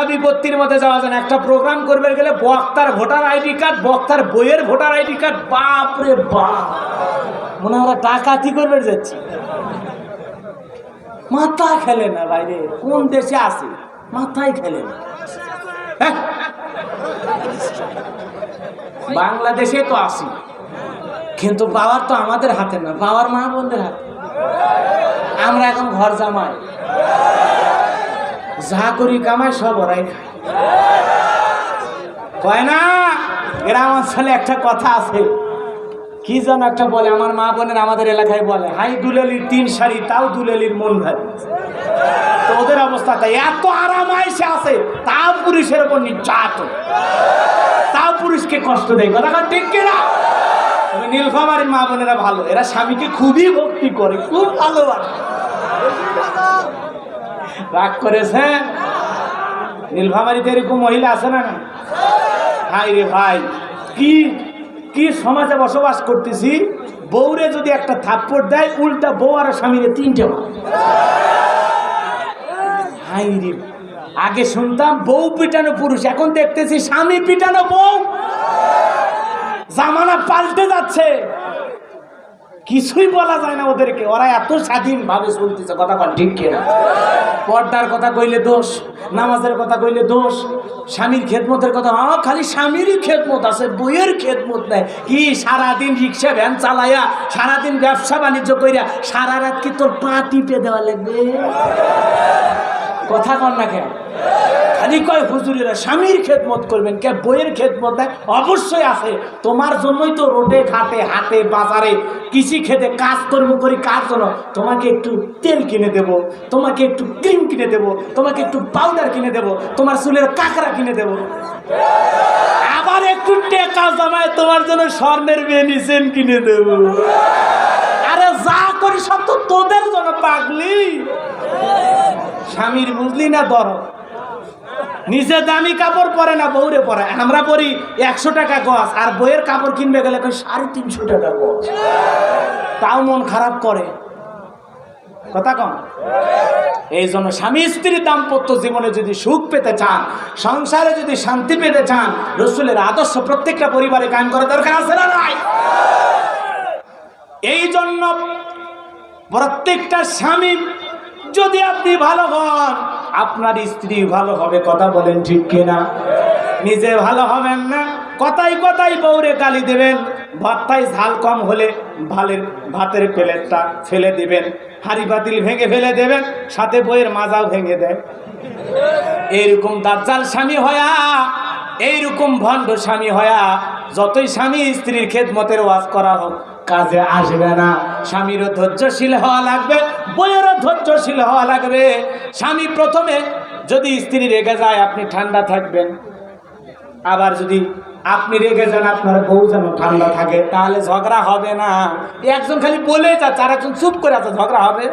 বাধা বিপত্তির মধ্যে যাওয়া যায় না। একটা প্রোগ্রাম করবে, গেলে বক্তার ভোটার আইডি কার্ড, বক্তার বইয়ের ভোটার আইডি কার্ড। বাপ রে বাপ। মনে ওরা ডাকাতি করবে যাচ্ছে। মাথা খেলে না বাইরে কোন দেশে আছে? মাথায় খেলে না। হ্যাঁ? বাংলাদেশে তো আসি কিন্তু পাওয়ার তো আমাদের হাতে না পাওয়ার মা বোনদের হাতে। আমরা এখন ঘর জামাই। যা করি কামাই, সব ওরাই খায়। কয় না গ্রাম অঞ্চলে একটা কথা আছে। কি যেন একটা বলে, আমার মা বোনের আমাদের এলাকায় বলে, হাই দুলেলির তিন শাড়ি, তাও দুলেলির মন ভারী। তো ওদের অবস্থা তাই। এত আরাম আইসে আছে, তাও পুরুষের উপর নির্যাতন। তাও পুরুষকে কষ্ট দেয়। কথা ঠিক কিনা? নীলফামারির মা বোনেরা ভালো। এরা স্বামীকে খুবই ভক্তি করে, খুব ভালোবাসে। রাগ করেছে? নীলফামারিতে এরকম মহিলা আছে না হাই রে ভাই, কি কি সমাজে বসবাস করতেছি? বউরে যদি একটা থাপ্পড় দেয়, উল্টা বউ আর স্বামীরে তিনটে। হাই রে, আগে শুনতাম বউ পিটানো পুরুষ, এখন দেখতেছি স্বামী পিটানো বউ। জামানা পাল্টে যাচ্ছে। কিছুই বলা যায় না ওদেরকে। ওরা এত স্বাধীন ভাবে চলতেছে, কথা বল, ঠিক কিনা? পর্দার কথা কইলে দোষ, নামাজের কথা কইলে দোষ, স্বামীর খেদমতের কথা হ্যাঁ খালি স্বামীরই খেদমত আছে, বইয়ের খেদমত নেই। কি সারাদিন রিক্সা ভ্যান চালাইয়া সারাদিন ব্যবসা বাণিজ্য কইরা, সারা রাত কি তোর পা টিপে দেওয়া লাগবে? কথা কন না কেন? খালি কয়, হুজুরেরা স্বামীর খেদমত করবেন কে? বইয়ের খেদমত দেয় অবশ্যই আছে। তোমার জন্যই তো রোডে, ঘাটে হাতে বাজারে কৃষি খেতে কাজ কর্ম করি, কার জন্য? তোমাকে একটু তেল কিনে দেব, তোমাকে একটু ক্রিম কিনে দেব, তোমাকে একটু পাউডার কিনে দেব, তোমার চুলের কাঁকড়া কিনে দেব। আবার একটু টেকা জমায় তোমার জন্য স্বর্ণের মেডিসিন কিনে দেব। আরে যা করি সব তো তোদের জন্য পাগলি। স্বামীর বুঝলি না দরদ নিজে দামি কাপড় পরে না বউরে পরে আমরা পরি একশো টাকা গছ আর বইয়ের কাপড় কিনবে গেলে সাড়ে তিনশো টাকা গছ তাও মন খারাপ করে। কথা কম? এই জন্য স্বামী স্ত্রীর দাম্পত্য জীবনে যদি সুখ পেতে চান, সংসারে যদি শান্তি পেতে চান, রসুলের আদর্শ প্রত্যেকটা পরিবারে কায়েম করা দরকার আছে না নাই? এই জন্য প্রত্যেকটা স্বামী যদি আপনি ভালো হন আপনার স্ত্রী ভালো হবে কথা বলেন ঠিক কিনা? নিজে ভালো হবেন না? কথাই কথাই বউরে গালি দেবেন। ভাতটাই ঝাল কম হলে ভালের ভাতের প্লেটটা ফেলে দিবেন। হাড়ি বাতিল ভেঙে ফেলে দেবেন, সাথে বইয়ের মাজাও ভেঙে দেয় এইরকম দাজ্জাল স্বামী হয়া, এইরকম ভণ্ড স্বামী হয়া, যতই স্বামী স্ত্রীর খেদমতের ওয়াজ করা হোক কাজে আসবে না। স্বামীরও ধৈর্যশীল হওয়া লাগবে বইয়েরও ধৈর্যশীল হওয়া লাগবে। স্বামী প্রথমে যদি স্ত্রী রেগে যায়, আপনি ঠান্ডা থাকবেন। আবার যদি আপনি রেগে যান, আপনার বউ যেন ঠান্ডা থাকে, তাহলে ঝগড়া হবে না। একজন খালি বলে যাচ্ছে, আর একজন চুপ করে আছে, ঝগড়া হবে?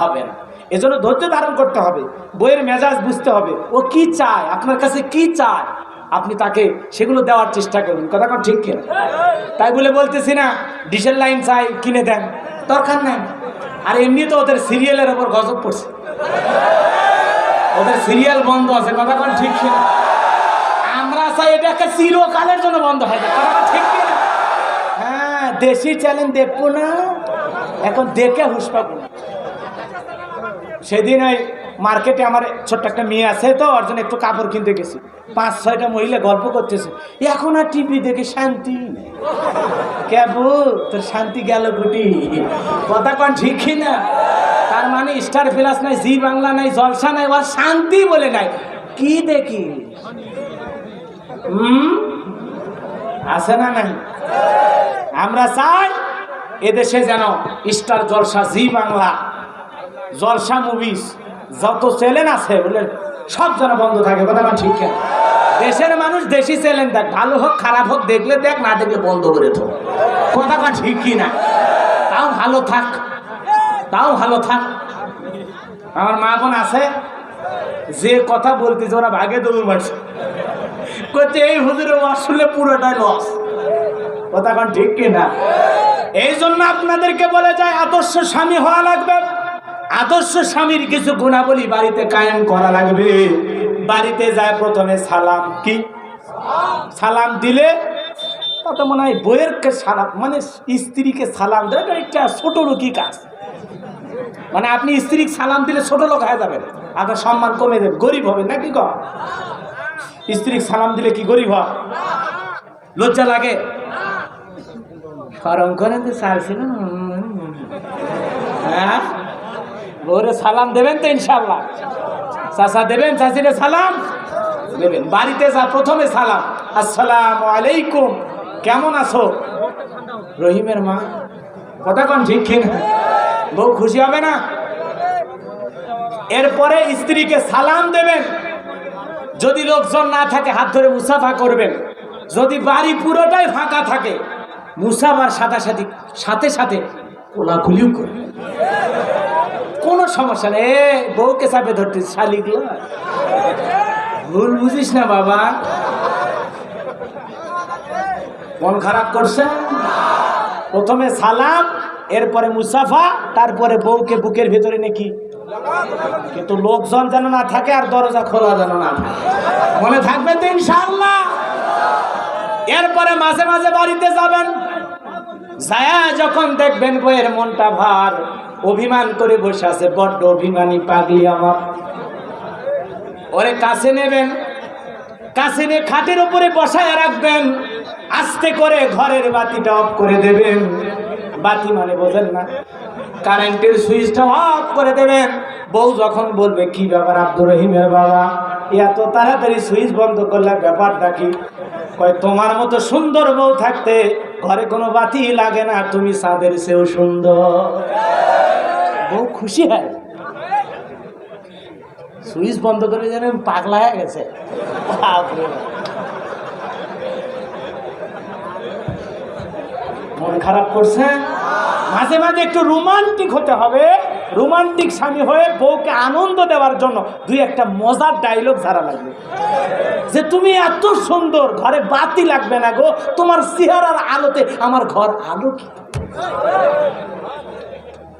হবে না। এজন্য ধৈর্য ধারণ করতে হবে। বইয়ের মেজাজ বুঝতে হবে, ও কি চায়, আপনার কাছে কি চায়? আপনি তাকে সেগুলো দেওয়ার চেষ্টা করুন। কথা কোন ঠিক কিনা? তাই বলে বলতেছি না, ডিসেল লাইন চাই, কিনে দেন। দরকার নেই। আর এমনি তো ওদের সিরিয়ালের ওপর গজব পড়ছে। ওদের সিরিয়াল বন্ধ আছে, কথা কোন ঠিক কিনা? আমরা চাই এটা একটা চিরকালের জন্য বন্ধ হয়ে যায় কথা ঠিক কিনা? হ্যাঁ দেশি চ্যালেঞ্জ দেখব না। এখন দেখে হুশ পাবো। সেদিন ওই মার্কেটে আমার ছোট্ট একটা মেয়ে আছে তো, ওর জন্য একটু কাপড় কিনতে গেছি। পাঁচ, ছয়টা মহিলা গল্প করতেছে। এখন আর টিভি দেখে শান্তি কেবু তোর শান্তি গেল গুটি কথা কন ঠিকই না তার মানে স্টার প্লাস নাই, জি বাংলা নাই, জলসা নাই, ওর শান্তি বলে নাই। কি দেখি? হুম? আছে না নাই? আমরা চাই এদেশে যেন star Jalsha, Zee Bangla, Jalsha movies যত চ্যালেঞ্জ আছে, বলে সব যেন বন্ধ থাকে, কথা ঠিক দেশের মানুষ দেশি চ্যালেঞ্জ দেখ, ভালো হোক, খারাপ হোক, দেখলে দেখ, না দেখলে বন্ধ করে তো কথা কন ঠিক কি না তাও ভালো থাক, তাও ভালো থাক। আমার মা বোন আছে, যে কথা বলতেছে, ওরা ভাগে দৌড় মারছে। করছে এই হুজুরে আসলে পুরোটাই লস কথা কন ঠিক কি না এই জন্য আপনাদেরকে বলে যায়, আদর্শ স্বামী হওয়া লাগবে। আদর্শ স্বামীর কিছু গুণাবলী বাড়িতে কায়েম করা লাগবে। বাড়িতে যায় প্রথমে সালাম কি? সালাম দিলে তাতে মনে হয় বইয়ের সালাম মানে স্ত্রীকে সালাম এটা একটা ছোট লোকই কাজ। মানে আপনি স্ত্রীকে সালাম দিলে ছোট লোক হয়ে যাবেন আপনার সম্মান কমে যাবে। গরিব হবে নাকি ক স্ত্রীকে সালাম দিলে কি গরিব হয়? লজ্জা লাগে? সরম করে তো চাইছিল হ্যাঁ? বউরে সালাম দেবেন তো ইনশাল্লাহ চাচা দেবেন? চাচিরে সালাম? দেবেন। বাড়িতে যা, প্রথমে সালাম। আসসালাম আলাইকুম। কেমন আছো? রহিমের মা। কথা কন ঠিক বউ খুশি হবে না? এরপরে স্ত্রীকে সালাম দেবেন। যদি লোকজন না থাকে, হাত ধরে মুসাফা করবেন। যদি বাড়ি পুরোটাই ফাঁকা থাকে, মুসাফার সাথে সাথে সাথে সাথে কোলাকুলিও করবেন। কোনো সমস্যা নেই। বউকে চাপে ধরতে শালিগুলো ভুল বুঝিস না বাবা। মন খারাপ করছে? প্রথমে সালাম, এরপরে মুসাফা, তারপরে বউকে বুকের ভেতরে নাকি। কিন্তু লোকজন যেন না থাকে আর দরজা খোলা যেন না মনে থাকবেন তো ইনশাল্লাহ এরপরে মাঝে মাঝে বাড়িতে যাবেন। ছায়া যখন দেখবেন বইয়ের মনটা ভার। অভিমান করে বসে আছে, বড্ড অভিমানী পাগলি আমার। ওরে কাছে নেবেন, কাছে নিয়ে খাটের উপরে বসায় রাখবেন, আস্তে করে ঘরের বাতিটা অফ করে দেবেন। বাতি মানে বোঝেন না, কারেন্টের সুইচটা অফ করে দেবেন। বউ যখন বলবে, কি ব্যাপার আব্দুর রহিমের বাবা? এত তাড়াতাড়ি সুইচ বন্ধ করলে ব্যাপারটা কি? কয়, তোমার মতো সুন্দর বউ থাকতে ঘরে কোনো বাতি লাগে না, তুমি চাঁদের সেও সুন্দর। বউ খুশি হয়। সুইচ বন্ধ করে যেন পাগলা হয়ে গেছে। মন খারাপ করছে? মাঝে মাঝে একটু রোমান্টিক হতে হবে। রোমান্টিক স্বামী হয়ে বউকে আনন্দ দেওয়ার জন্য দুই একটা মজার ডায়লগ ধারা লাগবে। যে তুমি এত সুন্দর, ঘরে বাতি লাগবে না গো। তোমার চেহারার আলোতে আমার ঘর আলোকিত।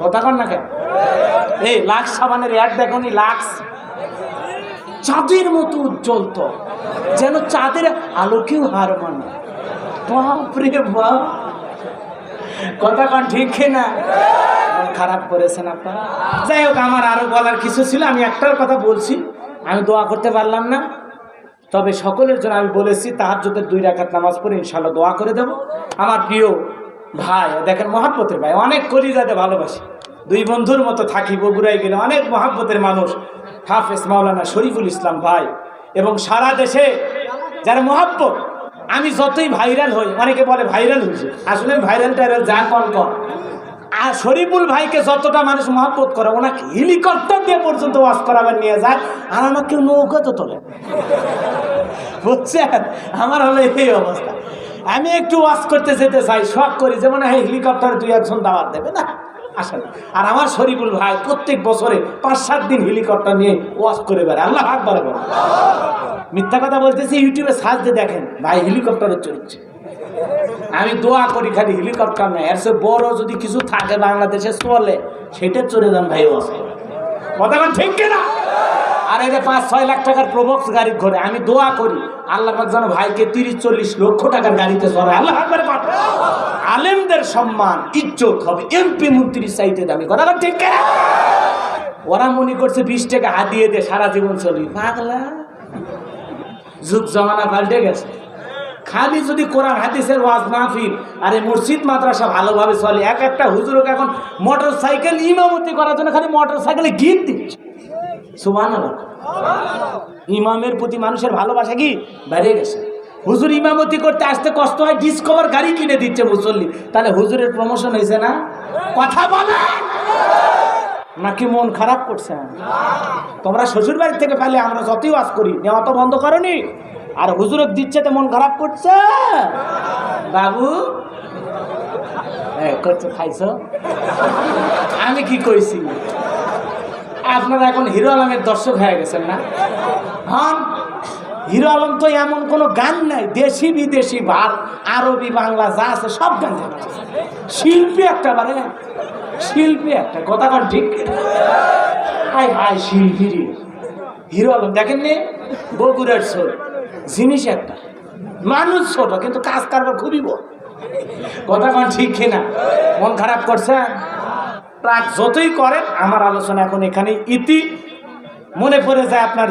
কথা কন না কেন? এই লাক্স সাবানের অ্যাড দেখনি লাক্স। চাঁদের মতো উজ্জ্বল তো, যেন চাঁদের আলোকেও হার মানে বাপরে বাপ। কথা কন ঠিক না? খারাপ করেছেন আপনারা? যাই হোক, আমার আরও বলার কিছু ছিল, আমি একটার কথা বলছি। আমি দোয়া করতে পারলাম না। তবে সকলের জন্য আমি বলেছি তাহার যদি দুই রাখাত নামাজ পড়ে ইনশাল্লাহ দোয়া করে দেব। আমার প্রিয় ভাই, দেখেন মহাব্বতের ভাই, অনেক কলিজাতে ভালোবাসি। দুই বন্ধুর মতো থাকি বগুড়ায় গেলে। অনেক মহাব্বতের মানুষ। হাফেজ মাওলানা শরীফুল ইসলাম ভাই। এবং সারা দেশে যারা মহাব্বত, আমি যতই ভাইরাল হই, অনেকে বলে ভাইরাল হয়েছে। আসলে ভাইরাল টাইরাল যা কল কর। আর শরীফুল ভাইকে যতটা মানুষ মহাব্বত করে, ওনাকে হেলিকপ্টার দিয়ে পর্যন্ত ওয়াশ করাবার নিয়ে যায়, আর আমাকে কেউ নৌকা তো তোলে। বুঝছেন? আমার হলো এই অবস্থা। আমি একটু ওয়াশ করতে যেতে চাই, শখ করি যেমন হেলিকপ্টারে দুই একজন দাওয়াত দেবে, না? আসেন আর আমার শরীফুল ভাই প্রত্যেক বছরে পাঁচ, সাত দিন হেলিকপ্টার নিয়ে ওয়াশ করে বেড়ায়। আল্লাহ আকবার বলে। মিথ্যা কথা বলতেছি, ইউটিউবে দিয়ে দেখেন। ভাই হেলিকপ্টারে চড়ছে। আমি দোয়া করি খালি হেলিকপ্টার নেই এর চেয়ে বড় যদি কিছু থাকে বাংলাদেশে চলে, সেটা চলে যান ভাই আছে। কথা ঠিক কিনা? আর এই যে পাঁচ, ছয় লাখ টাকার প্রবক্স গাড়ি ঘরে, আমি দোয়া করি, আল্লাহ যেন ভাইকে তিরিশ, চল্লিশ লক্ষ টাকার গাড়িতে চড়ায়। আল্লাহ আকবার কর। আলেমদের সম্মান, ইজ্জত হবে। এমপি মন্ত্রীর চাইতে দামি কথা ঠিক ওরা মনে করছে বিশ টাকা হাতিয়ে দিয়ে সারা জীবন চলি। পাগলা। যুগ জমানা পাল্টে গেছে। খালি যদি কোরআন, হাদিসের ওয়াজ মাহফিল আর এই মসজিদ, মাদ্রাসা ভালোভাবে চলে, এক একটা হুজুরকে এখন মোটর সাইকেল ইমামতি করার জন্য খালি মোটর সাইকেলে গিট দিচ্ছে। সুবান ইমামের প্রতি মানুষের ভালোবাসা কি? বেড়ে গেছে। হুজুর ইমামতি করতে আসতে কষ্ট হয় ডিসকভার গাড়ি কিনে দিচ্ছে মুসল্লি। তাহলে হুজুরের প্রমোশন হয়েছে না? কথা বলে! নাকি মন খারাপ করছে? তোমরা শ্বশুর বাড়ি থেকে পেলে আমরা যতই ওয়াজ করি, নেওয়া তো বন্ধ করনি। আর হুজুরের দিচ্ছে তো মন খারাপ করছে? বাবু করছ খাইছো? আমি কি কইছি? আপনারা এখন হিরো আলমের দর্শক হয়ে গেছেন না? হন। হিরো আলম তো এমন কোনো গান নাই, দেশি বিদেশি ভার আরবি, বাংলা, যা আছে সব গান শিল্পী একটা বারে, শিল্পী একটা, কথা কন ঠিক হাই হাই, শিল্পী। হিরো আলম দেখেননি বগুড়ার ছোট, জিনিস একটা। মানুষ ছোট, কিন্তু কাজ কারবার খুবই বড়। কথা কোন ঠিক কিনা? মন খারাপ করছে? প্রাক যতই করেন, আমার আলোচনা এখন এখানে ইতি। মনে পড়ে যায় আপনার,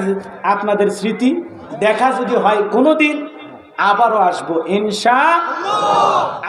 আপনাদের স্মৃতি। দেখা যদি হয় কোনোদিন আবারও আসব ইনশা